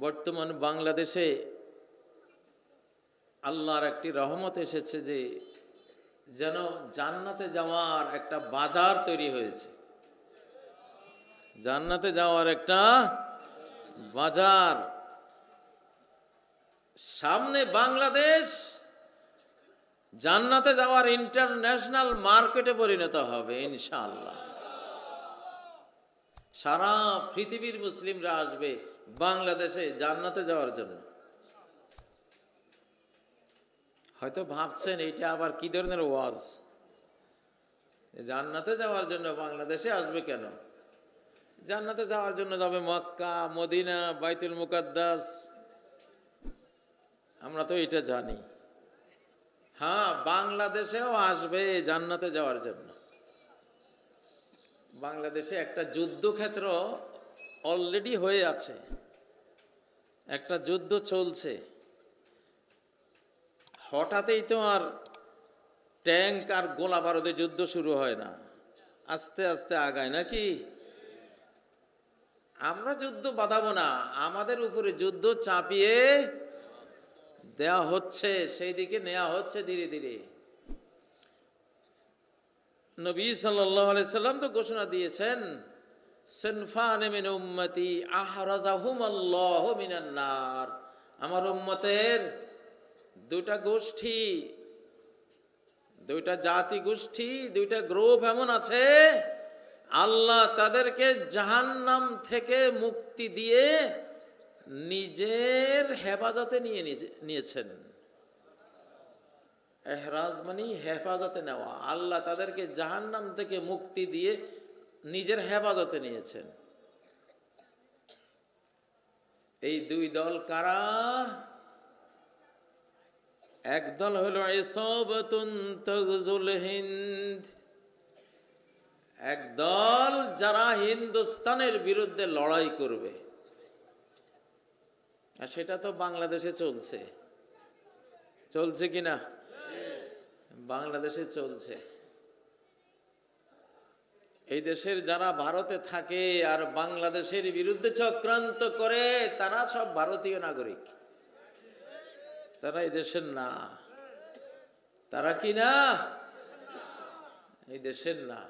বর্তমান বাংলাদেশে আল্লাহর একটি রহমত এসেছে যে যেন জান্নাতে যাওয়ার একটা বাজার তৈরি হয়েছে। জান্নাতে যাওয়ার একটা বাজার। সামনে বাংলাদেশ, জান্নাতে যাওয়ার ইন্টারন্যাশনাল মার্কেটে পরিণত হবে ইনশাআল্লাহ। সারা পৃথিবীর মুসলিমরা আসবে বাংলাদেশে জান্নাতে যাওয়ার জন্য। হয়তো ভাবছেন এইটা আবার কি ধরনের ওয়াজ? জান্নাতে যাওয়ার জন্য বাংলাদেশে আসবে কেন? জান্নাতে যাওয়ার জন্য যাবে মক্কা, মদিনা, বাইতুল মুকাদ্দাস। আমরা তো এটা জানি। হ্যাঁ বাংলাদেশেও আসবে জান্নাতে যাওয়ার জন্য। বাংলাদেশে একটা যুদ্ধক্ষেত্র অলরেডি হয়ে আছে। একটা যুদ্ধ চলছে। হঠাৎই তো আর ট্যাঙ্ক আর গোলা বারুদে যুদ্ধ শুরু হয় না। আস্তে আস্তে আগায় নাকি? আমরা যুদ্ধ বাঁধাবো না। আমাদের উপরে যুদ্ধ চাপিয়ে দেয়া হচ্ছে। সেই দিকে নেওয়া হচ্ছে ধীরে ধীরে। নবী সাল্লাম তো ঘোষণা দিয়েছেন সেনফান মিন উম্মতি আহরাজাহুম আল্লাহ মিনান নার। আমার উম্মতের দুইটা গোষ্ঠী, দুইটা জাতি গোষ্ঠী, দুইটা গ্রুপ এমন আছে, আল্লাহ তাদেরকে জাহান্নাম থেকে মুক্তি দিয়ে নিজের হেফাজতে নিয়ে নিয়েছেন। এহরাজ মানে হেফাজতে নেওয়া। আল্লাহ তাদেরকে জাহান্নাম থেকে মুক্তি দিয়ে নিজের হেফাজতে নিয়েছেন। এই দুই দল কারা? এক দল হলো হিন্দ। এক দল যারা হিন্দুস্তানের বিরুদ্ধে লড়াই করবে। আর সেটা তো বাংলাদেশে চলছে। চলছে কিনা বাংলাদেশে চলছে। এই দেশের যারা ভারতে থাকে আর বাংলাদেশের বিরুদ্ধে চক্রান্ত করে, তারা সব ভারতীয় নাগরিক। তারা এই দেশের না। তারা কি না? এই দেশের না।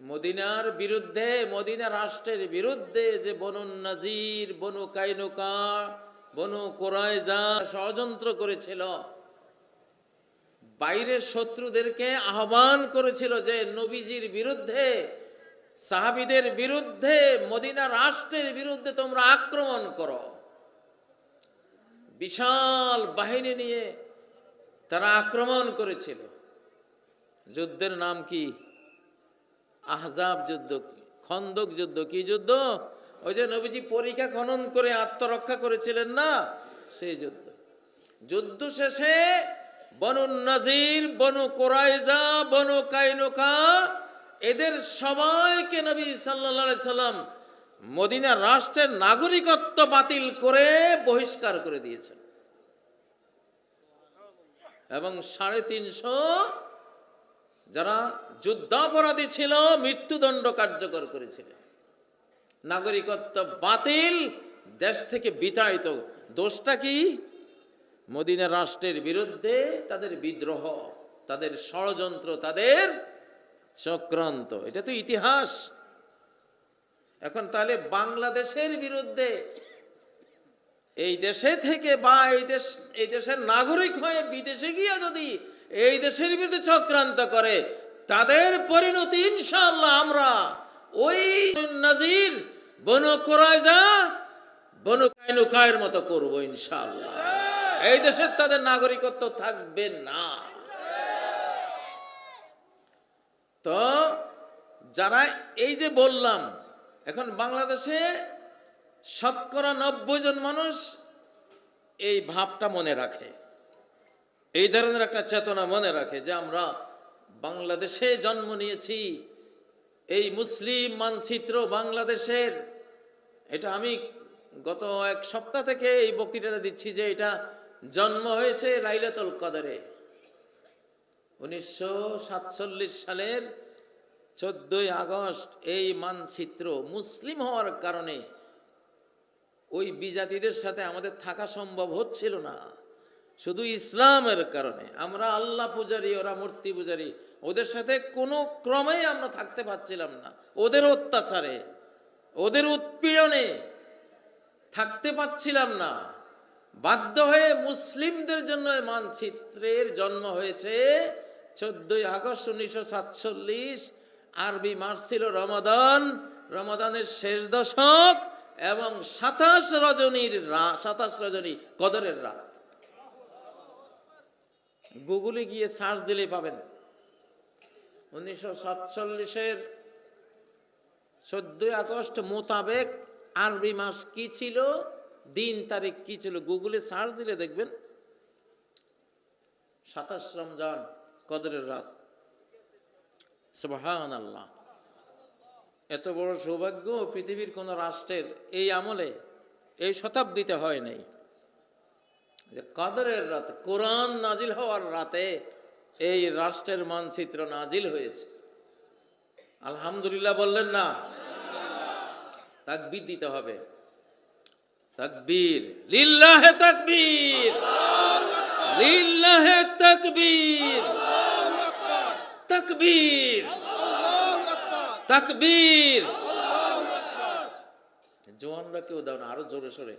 মদিনার বিরুদ্ধে, মদিনা রাষ্ট্রের বিরুদ্ধে যে বনু নাজির, বনু কাইনুকা, বনু কোরআজা ষড়যন্ত্র করেছিল বাইরের শত্রুদেরকে আহ্বান করেছিল যে নবীজির বিরুদ্ধে, সাহাবিদের বিরুদ্ধে, মদিনা রাষ্ট্রের বিরুদ্ধে তোমরা আক্রমণ করো। বিশাল বাহিনী নিয়ে তারা আক্রমণ করেছিল। যুদ্ধের নাম কি? আহজাব যুদ্ধ খন্দক যুদ্ধ কি যুদ্ধ? ওই যে নবীজি পরীক্ষা খনন করে আত্মরক্ষা করেছিলেন না? সেই যুদ্ধ। যুদ্ধ শেষে বনু নাজির, বনু কোরাইজা, বনু কাইনুকা, এদের সবাইকে নবী সাল্লা সাল্লাম মদিনা রাষ্ট্রের নাগরিকত্ব বাতিল করে বহিষ্কার করে দিয়েছেন। এবং সাড়ে তিনশো যারা যুদ্ধাপরাধী ছিল, মৃত্যুদণ্ড কার্যকর করেছিলেন নাগরিকত্ব বাতিল, দেশ থেকে বিতাড়িত। দোষটা কি? মদিনা রাষ্ট্রের বিরুদ্ধে তাদের বিদ্রোহ, তাদের ষড়যন্ত্র, তাদের চক্রান্ত। এটা তো ইতিহাস। এখন তাহলে বাংলাদেশের বিরুদ্ধে এই দেশে থেকে বা এই দেশ, এই দেশের নাগরিক হয়ে বিদেশে গিয়ে যদি এই দেশের বিরুদ্ধে চক্রান্ত করে, তাদের পরিণতি ইনশাল্লাহ আমরা ওই নাজির বনু কোরআজা বনু কায়নুকায়ের মতো করব ইনশাআল্লাহ। এই দেশের তাদের নাগরিকত্ব থাকবে না। তো যারা এই যে বললাম, এখন বাংলাদেশে শতকরা নব্বই জন মানুষ এই ভাবটা মনে রাখে। এই ধরনের একটা চেতনা মনে রাখে যে আমরা বাংলাদেশে জন্ম নিয়েছি, এই মুসলিম মানচিত্র বাংলাদেশের। এটা আমি গত এক সপ্তাহ থেকে এই বক্তৃতাটা দিচ্ছি যে এটা জন্ম হয়েছে লাইলাতুল কদরে। উনিশশো সাতচল্লিশ সালের চোদ্দই আগস্ট এই মানচিত্র মুসলিম হওয়ার কারণে ওই বিজাতিদের সাথে আমাদের থাকা সম্ভব হচ্ছিল না। শুধু ইসলামের কারণে। আমরা আল্লাহ পূজারি, ওরা মূর্তি পূজারি, ওদের সাথে কোনো ক্রমেই আমরা থাকতে পারছিলাম না। ওদের অত্যাচারে, ওদের উৎপীড়নে থাকতে পাচ্ছিলাম না। বাধ্য হয়ে মুসলিমদের জন্য মানচিত্রের জন্ম হয়েছে চোদ্দই আগস্ট উনিশশো সাতচল্লিশ। আরবি মাস ছিল রমাদান। রমাদানের শেষ দশক এবং সাতাশ রজনীর সাতাশ রজনী কদরের রাত। গুগলে গিয়ে সার্চ দিলে পাবেন। উনিশশো সাতচল্লিশের চোদ্দই আগস্ট মোতাবেক আরবি মাস কি ছিল? দিন তারিখ কি ছিল? গুগলে সার্চ দিলে দেখবেন সাতাশ রমজান কদরের রাত। আল্লাহ এত বড় সৌভাগ্য পৃথিবীর কোন রাষ্ট্রের এই আমলে এই শতাব্দীতে হয় নাই। যে কদরের রাত, কোরআন নাজিল হওয়ার রাতে এই রাষ্ট্রের মানচিত্র নাজিল হয়েছে। আলহামদুলিল্লাহ বললেন না। তাকবীর দিতে হবে। তাকবীর। লিল্লাহে তাকবীর। লিল্লাহে তাকবীর। তাকবীর। তাকবীর। জোয়ানরা কেউ দাও না আরও জোরে সোরে।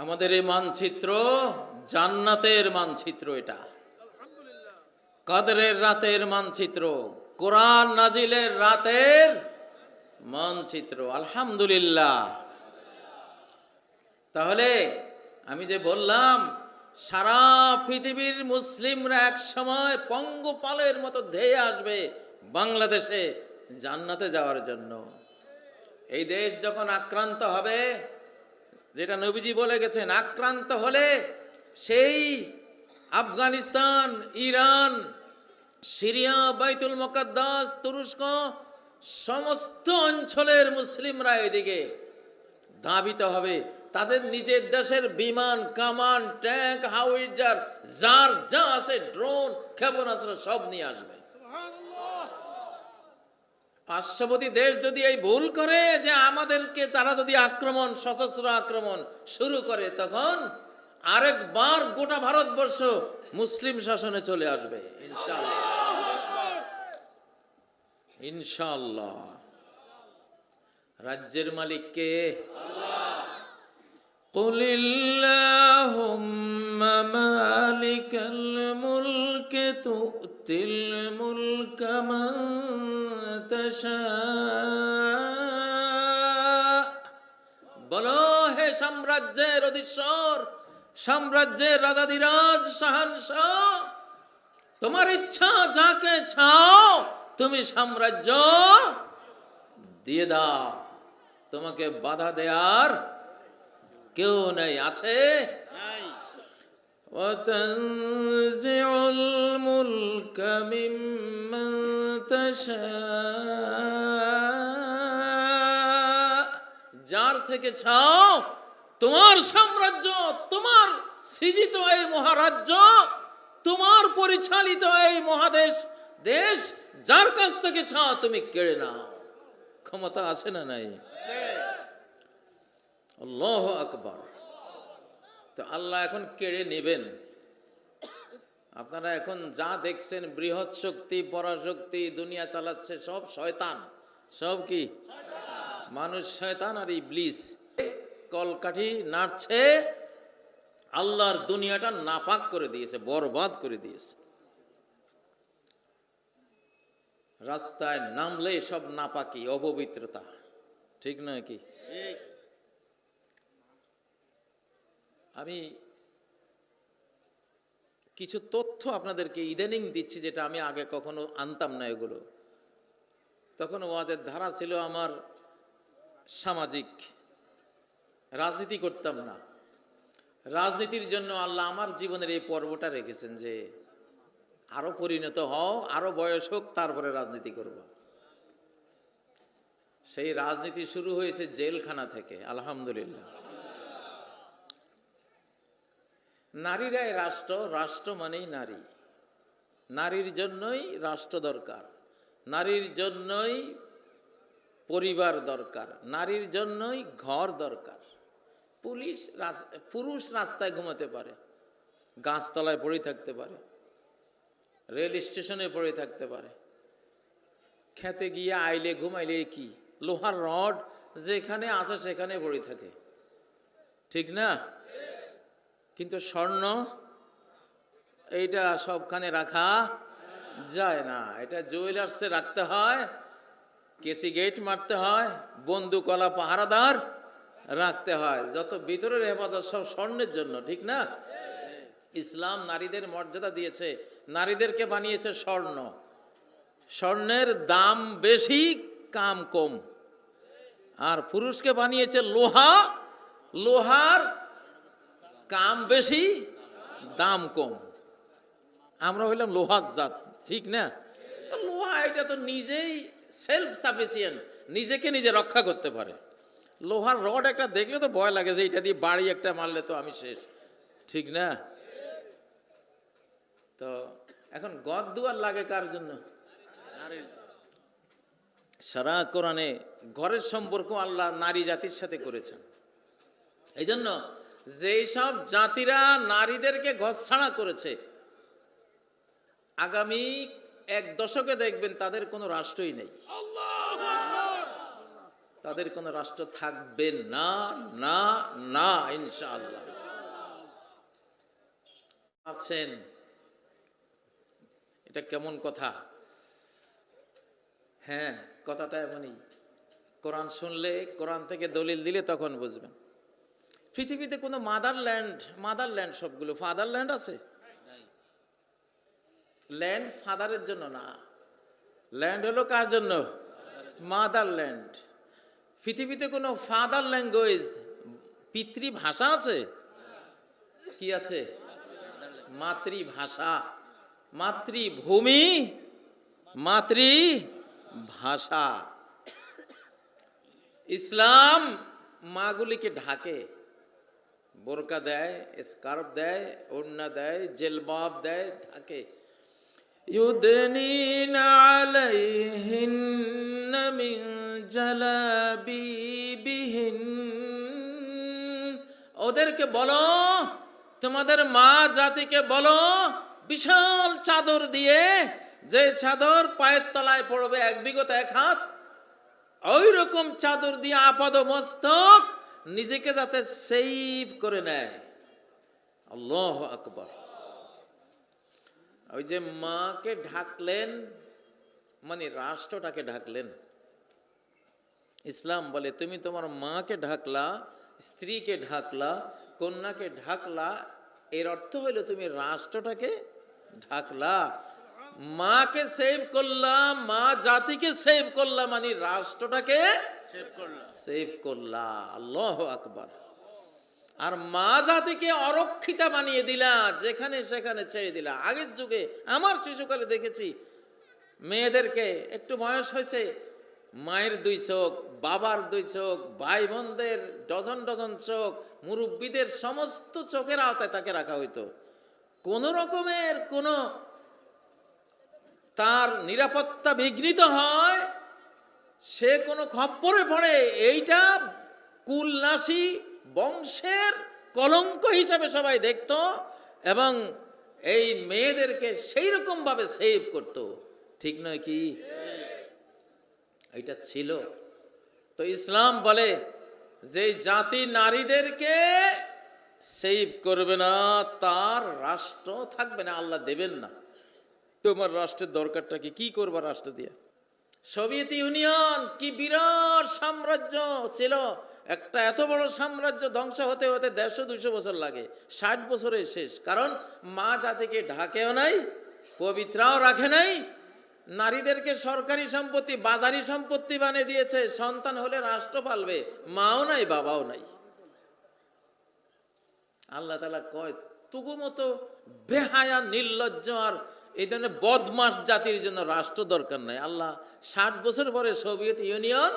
আমাদের এই মানচিত্র জান্নাতের মানচিত্র এটা। কাদরের রাতের মানচিত্র, কোরআন নাজিলের রাতের মানচিত্র, আলহামদুলিল্লাহ। তাহলে আমি যে বললাম, সারা পৃথিবীর মুসলিমরা এক সময় পঙ্গপালের মতো ধেয়ে আসবে বাংলাদেশে জান্নাতে যাওয়ার জন্য। এই দেশ যখন আক্রান্ত হবে যেটা নবীজি বলে গেছেন, আক্রান্ত হলে সেই আফগানিস্তান, ইরান, সিরিয়া, বাইতুল মোকাদ্দাস, তুরস্ক, সমস্ত অঞ্চলের মুসলিমরা এদিকে ধাবিত হবে। তাদের নিজের দেশের বিমান, কামান, ট্যাঙ্ক, হাউইজার, যার যা আছে, ড্রোন, ক্ষেপণাস্ত্র সব নিয়ে আসবে। পার্শ্ববর্তী দেশ যদি এই ভুল করে যে আমাদেরকে তারা যদি আক্রমণ সশস্ত্র আক্রমণ শুরু করে তখন আরেকবার গোটা ভারতবর্ষ মুসলিম শাসনে চলে আসবে ইনশাআল্লাহ ইনশাআল্লাহ রাজ্যের মালিক কে قل اللهم مالك الملك تؤتي الملك من تشاء বলো হে সাম্রাজ্যের অধীশ্বর সাম্রাজ্যের রাজাধিরাজ শাহানশাহ তোমার ইচ্ছা যাকে ছাও তুমি সাম্রাজ্য দিয়ে দাও তোমাকে বাধা দেয়ার কেউ নেই আছে وتنزع الملك ممن تشاء যার থেকে ছাও তোমার সাম্রাজ্য তোমার সৃজিত এই মহারাজ্য তোমার পরিচালিত এই মহাদেশ দেশ যার কাছ থেকে ছাও তুমি কেড়ে নাও ক্ষমতা আছে না নাই আল্লাহ আকবর তো আল্লাহ এখন কেড়ে নেবেন। আপনারা এখন যা দেখছেন বৃহৎ শক্তি পরাশক্তি দুনিয়া চালাচ্ছে সব শয়তান। সব কি? মানুষ শয়তান আর ইবলিস। কলকাঠি নাড়ছে আল্লাহর দুনিয়াটা নাপাক করে দিয়েছে বরবাদ করে দিয়েছে। রাস্তায় নামলে সব নাপাকি অপবিত্রতা। ঠিক নয় কি? আমি কিছু তথ্য আপনাদেরকে ইদানিং দিচ্ছি, যেটা আমি আগে কখনো আনতাম না এগুলো। তখন ওয়াজের ধারা ছিল আমার সামাজিক। রাজনীতি করতাম না। রাজনীতির জন্য আল্লাহ আমার জীবনের এই পর্বটা রেখেছেন যে, আরও পরিণত হও, আরও বয়স হোক, তারপরে রাজনীতি করব। সেই রাজনীতি শুরু হয়েছে জেলখানা থেকে, আলহামদুলিল্লাহ। নারীরাই রাষ্ট্র রাষ্ট্র মানেই নারী। নারীর জন্যই রাষ্ট্র দরকার। নারীর জন্যই পরিবার দরকার। নারীর জন্যই ঘর দরকার। পুলিশ পুরুষ রাস্তায় ঘুমাতে পারে। গাছতলায় পড়ে থাকতে পারে। রেল স্টেশনে পড়ে থাকতে পারে। খেতে গিয়ে আইলে ঘুমাইলে কি? লোহার রড যেখানে আসে সেখানে পড়ে থাকে। ঠিক না? কিন্তু স্বর্ণ, এইটা সবখানে রাখা যায় না। এটা জুয়েলার্সে রাখতে হয়, কেসি গেট মারতে হয় বন্দুকলা পাহারাদার রাখতে হয়। যত ভিতরের হেফাজত, সব স্বর্ণের জন্য, ঠিক না? ইসলাম নারীদের মর্যাদা দিয়েছে, নারীদেরকে বানিয়েছে স্বর্ণ। স্বর্ণের দাম বেশি, কাম কম। আর পুরুষকে বানিয়েছে লোহা, লোহার কাম বেশি, দাম কম। আমরা হইলাম লোহার জাত, ঠিক না? লোহা এটা তো নিজেই সেলফ সাফিসিয়েন্ট নিজেকে নিজে রক্ষা করতে পারে। লোহার রড একটা দেখলে তো ভয় লাগে যে এটা দিয়ে বাড়ি একটা মারলে তো আমি শেষ, ঠিক না? তো এখন গদ দুয়ার লাগে কার জন্য? সারা কোরআনে ঘরের সম্পর্ক আল্লাহ নারী জাতির সাথে করেছেন। এই জন্য যেই সব জাতিরা নারীদেরকে ঘরছাড়া করেছে, আগামী এক দশকে দেখবেন তাদের কোনো রাষ্ট্রই নেই। তাদের কোনো রাষ্ট্র থাকবে না না না, ইনশাআল্লাহ। ভাবছেন এটা কেমন কথা? হ্যাঁ কথাটা এমনই। কোরআন শুনলে, কোরআন থেকে দলিল দিলে তখন বুঝবেন। পৃথিবীতে কোনো মাদারল্যান্ড মাদারল্যান্ড সবগুলো ফাদারল্যান্ড আছে? ল্যান্ড ফাদারের জন্য না। ল্যান্ড হলো কার জন্য? মাদারল্যান্ড পৃথিবীতে কোনো ফাদার ল্যাঙ্গুয়েজ পিতৃভাষা আছে? কি আছে? মাতৃভাষা। মাতৃভূমি, মাতৃভাষা। ইসলাম মাগুলিকে ঢাকে। বোরকা দেয় স্কার্ফ দেয় ওড়না দেয় জেলবাব দেয় ঢাকে يدنين عليهن من جلابيبهن ওদেরকে বলো তোমাদের মা জাতিকে বলো বিশাল চাদর দিয়ে যে চাদর পায়ের তলায় পড়বে এক বিগত এক হাত ওই রকম চাদর দিয়ে আপাদ মস্তক নিজেকে যাতে সেভ করে নেয়। আল্লাহ আকবর। ওই যে মাকে ঢাকলেন মানে রাষ্ট্রটাকে ঢাকলেন। ইসলাম বলে, তুমি তোমার মাকে ঢাকলা, স্ত্রীকে ঢাকলা, কন্যাকে ঢাকলা। এর অর্থ হইল তুমি রাষ্ট্রটাকে ঢাকলা। মাকে সেভ করলাম মা জাতিকে সেভ করলাম মানে রাষ্ট্রটাকে সেভ করলাম। আল্লাহ আকবার। আর মা জাতিকে অরক্ষিতা বানিয়ে দিলা যেখানে সেখানে ছেড়ে দিলা। আগের যুগে আমার শিশুকালে দেখেছি মেয়েদেরকে একটু বয়স হয়েছে মায়ের দুই চোখ বাবার দুই চোখ ভাই বোনদের ডজন ডজন চোখ মুরব্বীদের সমস্ত চোখের আওতায় তাকে রাখা হইতো। কোন রকমের কোনো তার নিরাপত্তা বিঘ্নিত হয়, সে কোনো খপ্পরে পড়ে। এইটা কুলনাসী বংশের কলঙ্ক হিসাবে সবাই দেখত এবং এই মেয়েদেরকে সেই রকমভাবে সেভ করত। ঠিক নয় কি? এটা ছিল। তো ইসলাম বলে যে জাতি নারীদেরকে সেভ করবে না, তার রাষ্ট্র থাকবে না, আল্লাহ দেবেন না। তোমার রাষ্ট্রের দরকারটা কি কি করবা রাষ্ট্র দিয়ে? সোভিয়েত ইউনিয়ন কি বিরাট সাম্রাজ্য ছিল? একটা এত বড় সাম্রাজ্য ধ্বংস হতে হতে দেড়শো দুশো বছর লাগে। ষাট বছরে শেষ। কারণ মা জাতিকে ঢাকেও নাই, পবিত্রাও রাখে নাই, নারীদেরকে সরকারি সম্পত্তি, বাজারি সম্পত্তি বানিয়ে দিয়েছে। সন্তান হলে রাষ্ট্র পালবে, মাও নাই, বাবাও নাই। আল্লাহ তালা কয়, তুগু মতো বেহায়া, নির্লজ্জ আর এই ধরনের বদমাস জাতির জন্য রাষ্ট্র দরকার নাই। আল্লাহ ষাট বছর পরে সোভিয়েত ইউনিয়ন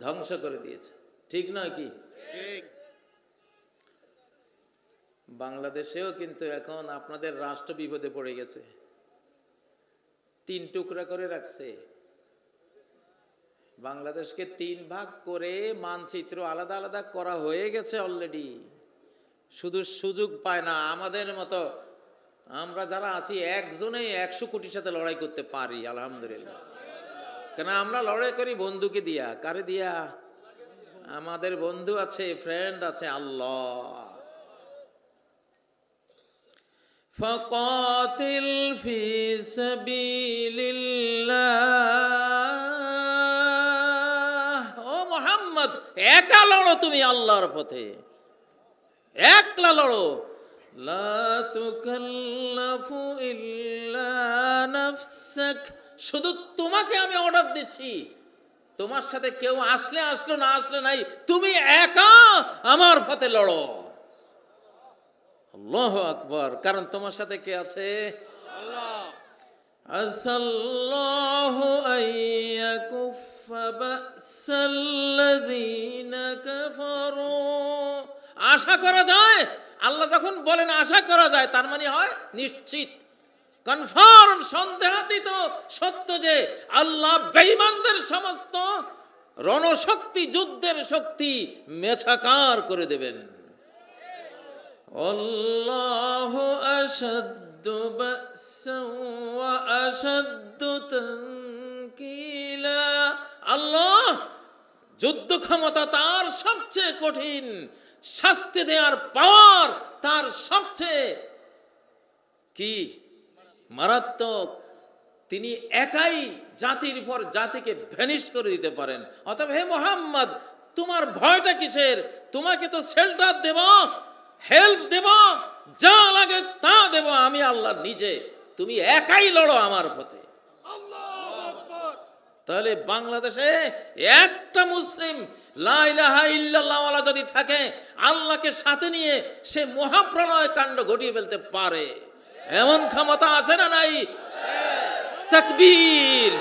ধ্বংস করে দিয়েছে। ঠিক নয় কি? বাংলাদেশেও কিন্তু এখন আপনাদের রাষ্ট্র বিপদে পড়ে গেছে। তিন টুকরা করে রাখছে। বাংলাদেশকে তিন ভাগ করে মানচিত্র আলাদা আলাদা করা হয়ে গেছে অলরেডি শুধু সুযোগ পায় না আমাদের মতো আমরা যারা আছি একজনেই একশো কোটির সাথে লড়াই করতে পারি আলহামদুলিল্লাহ কেন আমরা লড়াই করি বন্ধুকে দিয়া কারে দিয়া আমাদের বন্ধু আছে ফ্রেন্ড আছে আল্লাহ فقاتل في سبيل الله ও মোহাম্মদ একা লড়ো তুমি আল্লাহর পথে একলা লড়ো লা তুকাল্লাফু ইল্লা নাফসাক। শুধু তোমাকে আমি অর্ডার দিচ্ছি। তোমার সাথে কেউ আসলে আসলো, না আসলে নাই। তুমি একা আমার পথে লড়ো। আল্লাহ আকবর। কারণ তোমার সাথে কে আছে? কাফারু। আশা করা যায় আল্লাহ যখন বলেন আশা করা যায় তার মানে হয় নিশ্চিত কনফার্ম সন্দেহাতীত সত্য যে আল্লাহ বেঈমানদের সমস্ত রণশক্তি যুদ্ধের শক্তি মেছাকার করে দেবেন والله أشد بأسا وأشد تنكيلا আল্লাহ যুদ্ধ ক্ষমতা তার সবচেয়ে কঠিন শাস্তি দেওয়ার পাওয়ার তার সবচেয়ে কি? মারাত্মক। তিনি একাই জাতির পর জাতিকে ভ্যানিশ করে দিতে পারেন। অতএব হে মোহাম্মদ তোমার ভয়টা কিসের? তোমাকে তো শেল্টার দেব হেল্প দেব যা লাগে তা দেব। আমি আল্লাহ নিজে তুমি একাই লড়ো আমার পথে। তাহলে বাংলাদেশে একটা মুসলিম লা ইলাহা ইল্লাল্লাহ যদি থাকে, আল্লাহকে সাথে নিয়ে সে মহাপ্রলয় কাণ্ড ঘটিয়ে ফেলতে পারে। এমন ক্ষমতা আছে না নাই? তাকবীর।